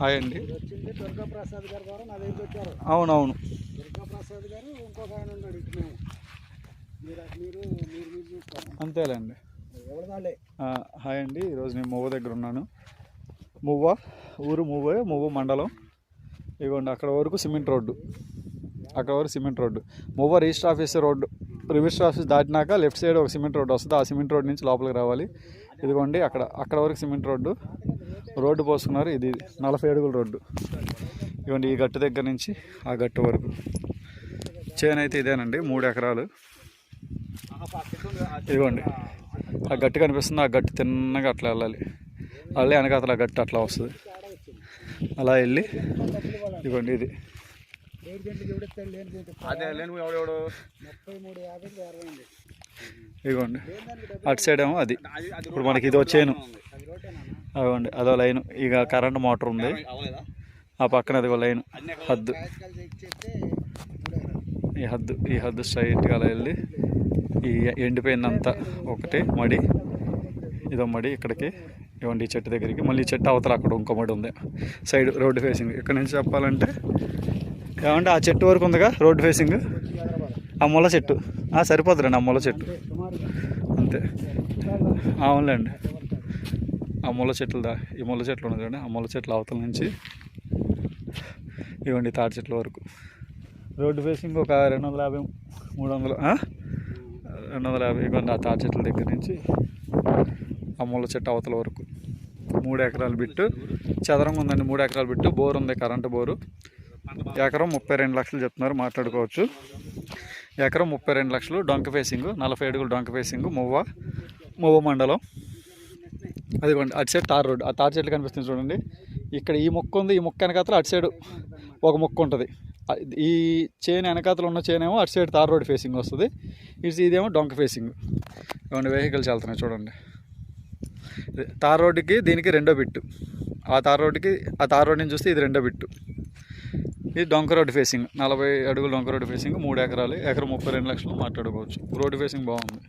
Hi అండి. వచ్చింది దుర్గా ప్రసాద్ గారి ద్వారా నా దగ్గరికి వచ్చారు. అవునవును. దుర్గా ప్రసాద్ గారు ఇంకొక ఆయన ఉన్నాడు ఇటు మేము. మీరు మీరు మీరు మీరు చూసుకోండి. అంతేలేండి. హాయ్ అండి. ఈరోజు నేను మువ్వ దగ్గర ఉన్నాను. మువ్వ ఊరు మువ్వ మువ్వ మండలం. ఇదిగోండి అక్కడ వరకు సిమెంట్ రోడ్డు. అక్కడ వరకు cement road. Muvva register office road. Register office దాటినాక left side ఒక సిమెంట్ రోడ్డు వస్తుంది. ఆ సిమెంట్ రోడ్ నుంచి లోపలికి రావాలి. ఇదిగోండి అక్కడ అక్కడ వరకు సిమెంట్ రోడ్డు. రోడ్డు పోసుకున్నారు ఇది నలభై అడుగుల రోడ్డు. ఇదిగోండి ఈ గట్టు దగ్గర నుంచి ఆ గట్టు వరకు. చేను అయితే ఇదేనండి మూడు ఎకరాలు. ఇదిగోండి ఆ గట్టి కనిపిస్తుంది ఆ గట్టి తిన్నగా అట్లా వెళ్ళాలి. అల్లే వెనకాతల ఆ గట్టి అట్లా వస్తుంది. అలా వెళ్ళి ఇదిగోండి ఇది. ఇదిగోండి అటు సైడ్ ఏమో అది. ఇప్పుడు మనకి ఇది వచ్చేను అదిగోండి అదో లైన్. ఇక కరెంట్ మోటార్ ఉంది. ఆ పక్కన అదిగో లైన్. హద్దు. ఈ హద్దు ఈ హద్దు స్ట్రైట్గా అలా వెళ్ళి ఈ ఎండిపోయిందంతా ఒకటి మడి ఇదో మడి ఇక్కడికి ఇవ్వండి ఈ చెట్టు దగ్గరికి. మళ్ళీ ఈ చెట్టు అవతల అక్కడ ఇంకో మడి ఉంది. సైడ్ రోడ్డు ఫేసింగ్ ఇక్కడ నుంచి చెప్పాలంటే ఏమంటే ఆ చెట్టు వరకు ఉందిగా రోడ్డు ఫేసింగ్ ఆ ముళ్ళ చెట్టు. ఆ సరిపోతుందండి ఆ ముళ్ళ చెట్టు. అంతే. అవునులేండి. ఆ ముళ్ళ చెట్లు దా ఈ ముళ్ళ చెట్లు ఉన్నాయి చూడండి. ఆ ముళ్ళ చెట్ల అవతల నుంచి ఇవ్వండి తాటి చెట్ల వరకు. రోడ్డు ఫేసింగ్ ఒక రెండు వందల యాభై మూడు వందలు రెండు వందల యాభై ఇవ్వండి ఆ తాటి చెట్ల దగ్గర నుంచి ఆ ముళ్ళ చెట్టు అవతల వరకు. మూడు ఎకరాలు బిట్టు చదరం ఉందండి మూడు ఎకరాలు బిట్టు బోర్ ఉంది కరెంటు బోరు. ఎకరం ముప్పై రెండు లక్షలు చెప్తున్నారు మాట్లాడుకోవచ్చు. ఎకరం ముప్పై రెండు లక్షలు డొంక ఫేసింగ్ నలభై అడుగులు డొంక ఫేసింగ్ మువ్వ మువ్వ మండలం. అదిగోండి అటు సైడ్ తార్ రోడ్. ఆ తార్ చెట్లు కనిపిస్తుంది చూడండి. ఇక్కడ ఈ మొక్క ఉంది ఈ మొక్క వెనకాతల అటు సైడ్ ఒక మొక్క ఉంటుంది. ఈ చేను వెనకాతలు ఉన్న చేనేమో అటు సైడ్ తార్ రోడ్ ఫేసింగ్ వస్తుంది. ఇటు ఇదేమో డొంక ఫేసింగ్ ఇవ్వండి వెహికల్స్ వెళ్తున్నాయి చూడండి. తార్ రోడ్డుకి దీనికి రెండో బిట్టు. ఆ తార్ రోడ్డుకి ఆ తార్ రోడ్ నుంచి చూస్తే ఇది రెండో బిట్టు. ఇది డొంక రోడ్డు ఫేసింగ్ నలభై అడుగులు డొంక రోడ్ ఫేసింగ్ మూడు ఎకరాలు ఎకరం ముప్పై రెండు లక్షలు మాట్లాడుకోవచ్చు. రోడ్డు ఫేసింగ్ బాగుంది.